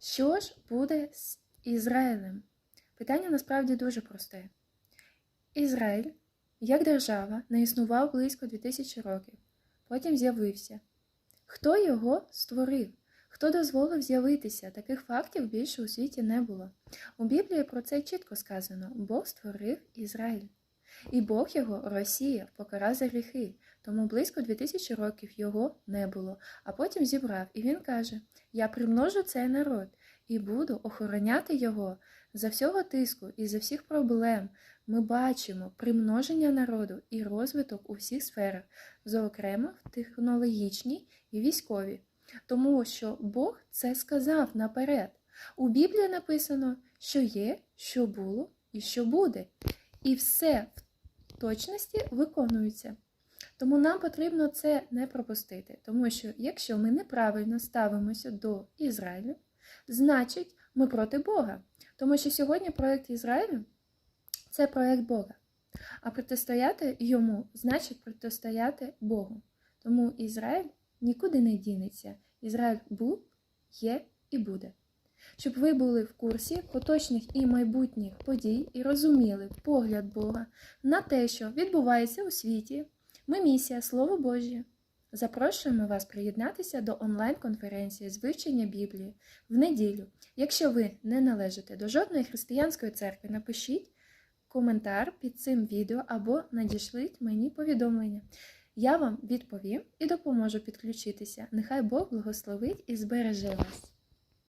Що ж буде з Ізраїлем? Питання насправді дуже просте. Ізраїль, як держава, не існував близько 2000 років. Потім з'явився. Хто його створив? Хто дозволив з'явитися? Таких фактів більше у світі не було. У Біблії про це чітко сказано: Бог створив Ізраїль. І Бог його розсіяв, покарав за гріхи, тому близько 2000 років його не було, а потім зібрав, і він каже: Я примножу цей народ і буду охороняти його за всього тиску і за всіх проблем. Ми бачимо примноження народу і розвиток у всіх сферах, зокрема в технологічній і військовій. Тому що Бог це сказав наперед. У Біблії написано, що є, що було і що буде. І все в точності виконується. Тому нам потрібно це не пропустити, тому що якщо ми неправильно ставимося до Ізраїлю, значить ми проти Бога. Тому що сьогодні проєкт Ізраїлю це проєкт Бога. А протистояти йому значить протистояти Богу. Тому Ізраїль нікуди не дінеться. Ізраїль був, є і буде. Щоб ви були в курсі поточних і майбутніх подій і розуміли погляд Бога на те, що відбувається у світі, ми місія Слово Божє. Запрошуємо вас приєднатися до онлайн-конференції з вивчення Біблії в неділю. Якщо ви не належите до жодної християнської церкви, напишіть коментар під цим відео або надішліть мені повідомлення. Я вам відповім і допоможу підключитися. Нехай Бог благословить і збереже вас.